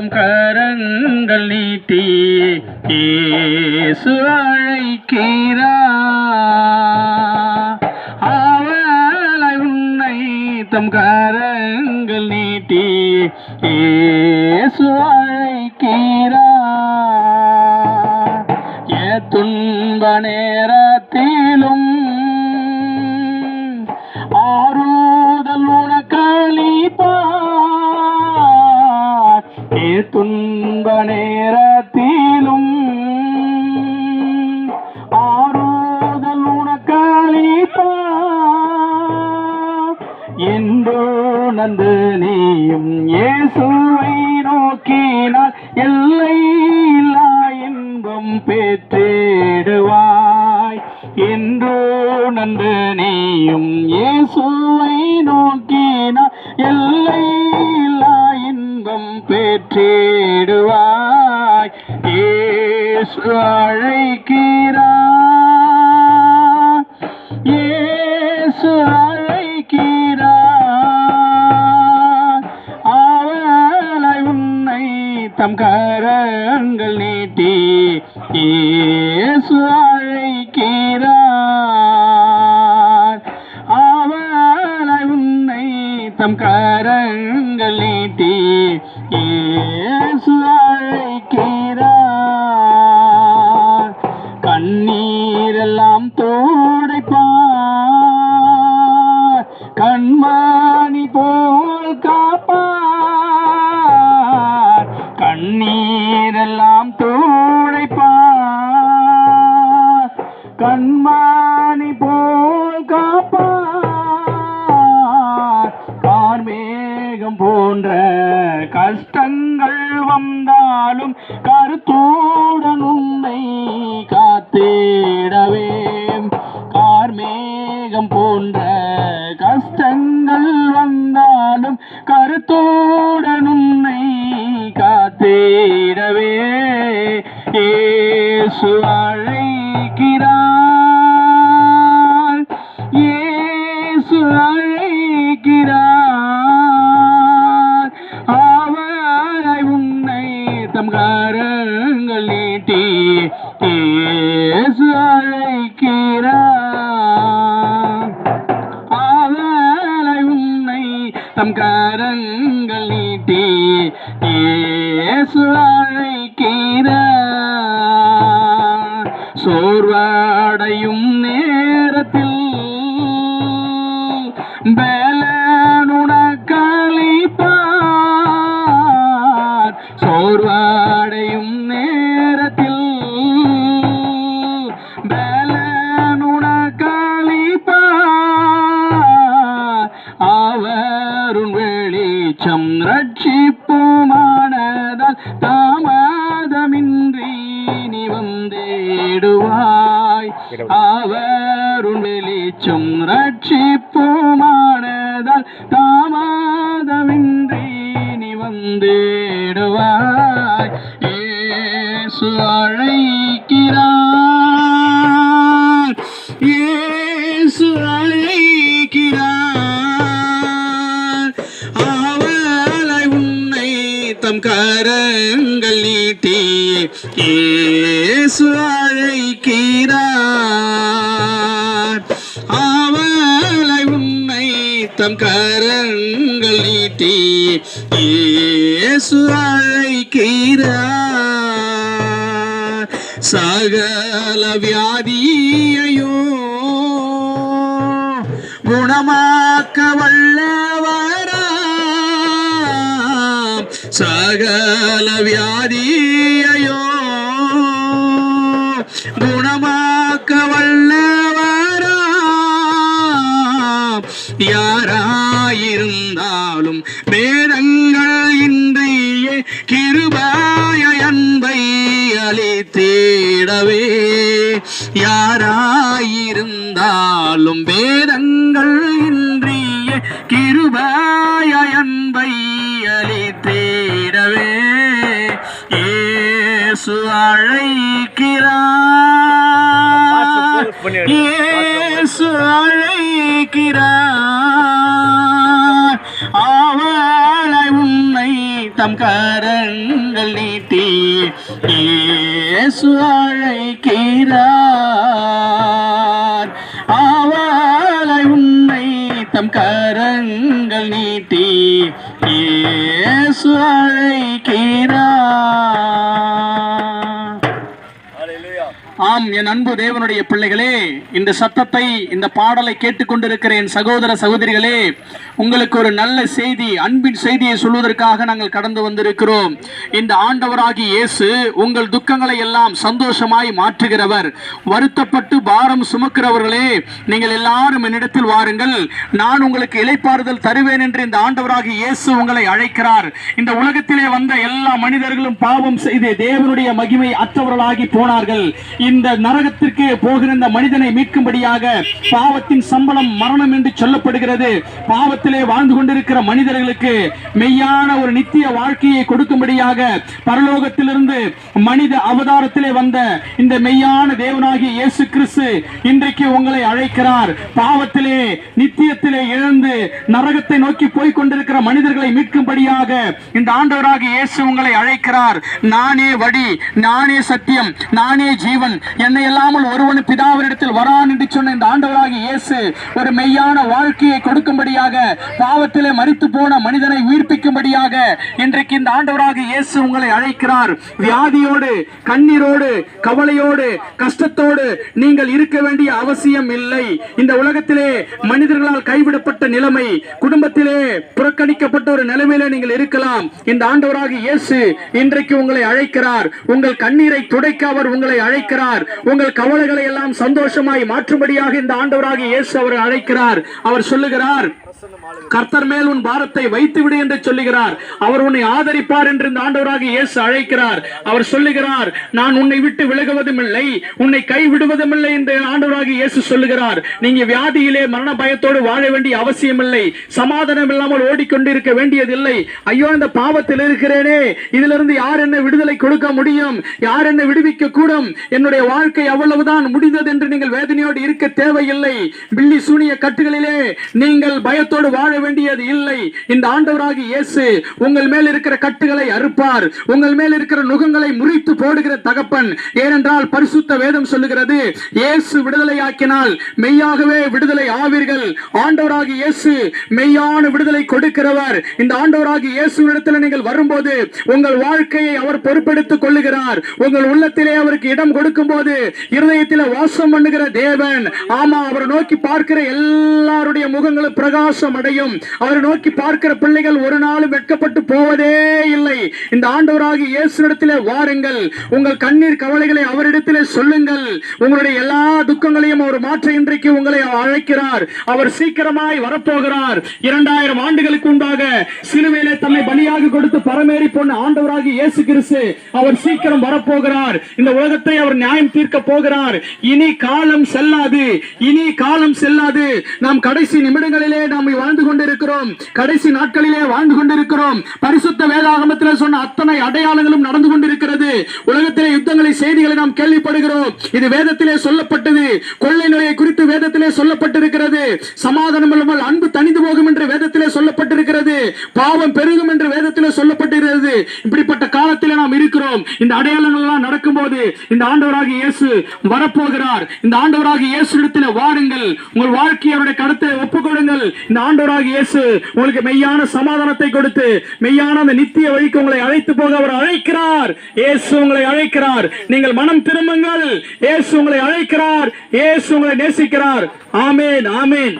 தம் கரங்கள் நீட்டி ஏசு அழைக்கிறா அவளை உன்னை தம் கரங்கள் நீட்டி இயேசு வந்து நீயும் இயேசுவை நோக்கினால் எல்லை இல்லா இன்பம் பெற்றிடுவாய். என்றோ நன்று நீயும் இயேசுவை நோக்கினால் எல்லை இல்லா இன்பம் பெற்றிடுவாய். இயேசு அழைக்கிறார். இயேசு தம் கரங்கள் நீட்டி இயேசு அழைக்கிறார். அவளை உன்னை தம் கரங்கள் நீட்டி இயேசு அழைக்கிறார். கண்ணீரெல்லாம் கருத்துடன் காத்தேடவே. காத்திடவே இயேசு இயேசு அழைக்கிறார் வந்தேடுவாய் வெளிச்சும் ரட்சிப்புமானதால் தாமாதமின்றி நீ வந்தேடுவாய். ஏசு அழைக்கிறார். ஏசு அழைக்கிறார். அவளை உன்னை தம் கரங்கள் நீட்டி ஏசு அழை அழைக்கிறார் அவளை உன்னை தம் கரங்கள் நீட்டி இயேசு அழைக்கிறார். சகல வியாதியையோ குணமாக்க வல்லவரா சகல வியாதியையோ குணமாக்க வல்லவராம். யாராயிருந்தாலும் வேதங்கள் இன்றியே கிருபாய அன்பை அளித்திடவே. யாராயிருந்தாலும் வேதங்கள் இன்றிய கிருபாய அன்பை அளித்திடவே. இயேசு அழைக்கிறார். இயேசு அழைக்கிறார். ஆவாளை உன்னை தம் கரங்கள் நீட்டி இயேசு அழைக்கிறார். ஆவாளை உன்னை தம் கரங்கள் நீட்டி இயேசு அழை ஆம் என் அன்பு தேவனுடைய பிள்ளைகளே இந்த சத்தத்தை இந்த பாடலை கேட்டுக்கொண்டிருக்கிற என் சகோதர சகோதரிகளே உங்களுக்கு ஒரு நல்ல செய்தி அன்பின் செய்தியை சொல்வதற்காக நாங்கள் கடந்து வந்திருக்கிறோம். இந்த ஆண்டவராகி இயேசு உங்கள் துக்கங்களை எல்லாம் சந்தோஷமாய் மாற்றுகிறவர். வருத்தப்பட்டு பாரம் சுமக்கிறவர்களே நீங்கள் எல்லாரும் என்னிடத்தில் வாருங்கள். நான் உங்களுக்கு இளைப்பாறுதல் தருவேன் என்று இந்த ஆண்டவராகி இயேசு உங்களை அழைக்கிறார். இந்த உலகத்திலே வந்த எல்லா மனிதர்களும் பாவம் செய்து தேவனுடைய மகிமை அற்றவர்களாகி போனார்கள். இந்த நரகத்திற்கு போகிற இந்த மனிதனை மீட்கும்படியாக பாவத்தின் சம்பளம் மரணம் என்று சொல்லப்படுகிறது. பாவத்திலே வாழ்ந்து கொண்டிருக்கிற மனிதர்களுக்கு மெய்யான ஒரு நித்திய வாழ்க்கையை கொடுக்கும்படியாக பரலோகத்திலிருந்து மனித அவதாரத்திலே வந்த இந்த மெய்யான தேவனாகிய இயேசு கிறிஸ்து இன்றைக்கு உங்களை அழைக்கிறார். பாவத்திலே நித்தியத்திலே இழந்து நரகத்தை நோக்கி போய் கொண்டிருக்கிற மனிதர்களை மீட்கும்படியாக இந்த ஆண்டவராக இயேசு உங்களை அழைக்கிறார். நானே வழி நானே சத்தியம் நானே ஜீவன் என்னை இல்லாமல் ஒருவன் பிதாவினிடத்தில் வரான் என்று சொன்ன இந்த ஆண்டவராக இயேசு ஒரு மெய்யான வாழ்க்கையை கொடுக்கும்படியாக பாவத்திலே மறித்து போன மனிதனை உயிர்ப்பிக்கும்படியாக இன்றைக்கு இந்த ஆண்டவராக இயேசு உங்களை அழைக்கிறார். வியாதியோடு கண்ணீரோடு கவலையோடு கஷ்டத்தோடு நீங்கள் இருக்க வேண்டிய அவசியம் இல்லை. இந்த உலகத்திலே மனிதர்களால் கைவிடப்பட்ட நிலைமை குடும்பத்திலே புறக்கணிக்கப்பட்ட ஒரு நிலைமையில நீங்கள் இருக்கலாம். இந்த ஆண்டவராக இயேசு இன்றைக்கு உங்களை அழைக்கிறார். உங்கள் கண்ணீரை துடைக்க அவர் உங்களை அழைக்கிறார். உங்கள் கவலைகளை எல்லாம் சந்தோஷமாய் மாற்றும்படியாக இந்த ஆண்டவராக இயேசு அவர் அழைக்கிறார். அவர் சொல்லுகிறார் கர்த்தர் மேல் உன் பாரத்தை வைத்து விடு என்று சொல்லுகிறார். அவர் உன்னை ஆதரிப்பார் என்று இந்த ஆண்டவராக இயேசு அழைக்கிறார். அவர் சொல்லுகிறார் நான் உன்னை விட்டு விலகுவதும் இல்லை உன்னை கை விடுவதும் இல்லை என்று ஆண்டவராக இயேசு சொல்லுகிறார். நீங்க வியாதியிலே மரண பயத்தோடு வாழ வேண்டிய அவசியம் இல்லை சமாதானம் இல்லாமல் ஓடிக்கொண்டிருக்க வேண்டியதில்லை. ஐயோ இந்த பாவத்தில் இருக்கிறேனே இதிலிருந்து யார் என்ன விடுதலை கொடுக்க முடியும்? யார் என்ன விடுவிக்க கூடும் என்னுடைய வாழ்க்கை அவ்வளவுதான் முடிந்தது என்று நீங்கள் வேதனையோடு இருக்க தேவையில்லை. பில்லி சூனிய கட்டுகளிலே நீங்கள் பயத்தோடு வாழ வேண்டியது இல்லை. இந்த ஆண்டவராகி இயேசு உங்கள் மேல் இருக்கிற கட்டுகளை அறுப்பார். உங்கள் மேல் இருக்கிற நுகங்களை முறித்து போடுகிற தகப்பன். ஏனென்றால் பரிசுத்த வேதம் சொல்லுகிறது இயேசு விடுதலையாக்கினால் மெய்யாகவே விடுதலை ஆவீர்கள். ஆண்டவராகி இயேசு மெய்யான விடுதலை கொடுக்கிறவர். இந்த ஆண்டவராகி இயேசுவிடத்தில் நீங்கள் வரும்போது உங்கள் வாழ்க்கையை அவர் பொறுப்பெடுத்துக் கொள்ளுகிறார். உங்கள் உள்ளத்திலே அவருக்கு இடம் கொடுக்க கொடுக்கும் போது இருதயத்தில் வாசம் பண்ணுகிற தேவன். ஆமா அவரை நோக்கி பார்க்கிற எல்லாருடைய முகங்களும் பிரகாசம் அடையும். அவரை நோக்கி பார்க்கிற பிள்ளைகள் ஒரு நாளும் வெட்கப்பட்டு போவதே இல்லை. இந்த ஆண்டவராகி இயேசுவிடத்திலே வாருங்கள். உங்கள் கண்ணீர் கவலைகளை அவரிடத்தில் சொல்லுங்கள். உங்களுடைய எல்லா துக்கங்களையும் அவர் மாற்ற இன்றைக்கு உங்களை அழைக்கிறார். அவர் சீக்கிரமாய் வரப்போகிறார். இரண்டாயிரம் ஆண்டுகளுக்கு உண்டாக சிலுவையிலே தன்னை பலியாக கொடுத்து பரமேறி போன ஆண்டவராகி இயேசு கிறிஸ்து அவர் சீக்கிரம் வரப்போகிறார். இந்த உலகத்தை அவர் நியாயம் தீர்க்க போகிறார். இனி காலம் செல்லாது. இனி காலம் செல்லாது. நாம் கடைசி நிமிடங்களிலே நாம் வாழ்ந்து கொண்டிருக்கிறோம். கடைசி நாட்களிலே வாழ்ந்து கொண்டிருக்கிறோம். பரிசுத்த வேதாகமத்தில் சொன்ன அத்தனை அடையாளங்களும் நடந்து கொண்டிருக்கிறது. உலகத்திலே யுத்தங்களை செய்திகளை நாம் கேள்விப்படுகிறோம். இது வேதத்திலே சொல்லப்பட்டது. கொள்ளை நிலையை குறித்து வேதத்திலே சொல்லப்பட்டிருக்கிறது. சமாதானம் இல்லாமல் அன்பு தனிந்து போகும் என்று வேதத்திலே சொல்லப்பட்டிருக்கிறது. பாவம் பெருகும் என்று வேதத்திலே சொல்லப்பட்டிருக்கிறது. இப்படிப்பட்ட காலத்திலே நாம் இருக்கிறோம். இந்த அடையாளங்கள் எல்லாம் நடக்கும்போது இந்த ஆண்டவராக இயேசு வரப்போகிறார். இந்த ஆண்டவராக இயேசு இடத்துல வாருங்கள் உங்கள் வாழ்க்கையை அவருடைய கடத்தை ஒப்புக்கொடுங்கள் இந்த ஆண்டவராக இயேசு உங்களுக்கு மெய்யான சமாதானத்தை கொடுத்து மெய்யான அந்த நித்திய வழிக்கு உங்களை அழைத்து போக அவர் அழைக்கிறார். இயேசு உங்களை அழைக்கிறார். நீங்கள் மனம் திரும்புங்கள். இயேசு உங்களை அழைக்கிறார். இயேசு உங்களை நேசிக்கிறார். ஆமேன் ஆமேன்.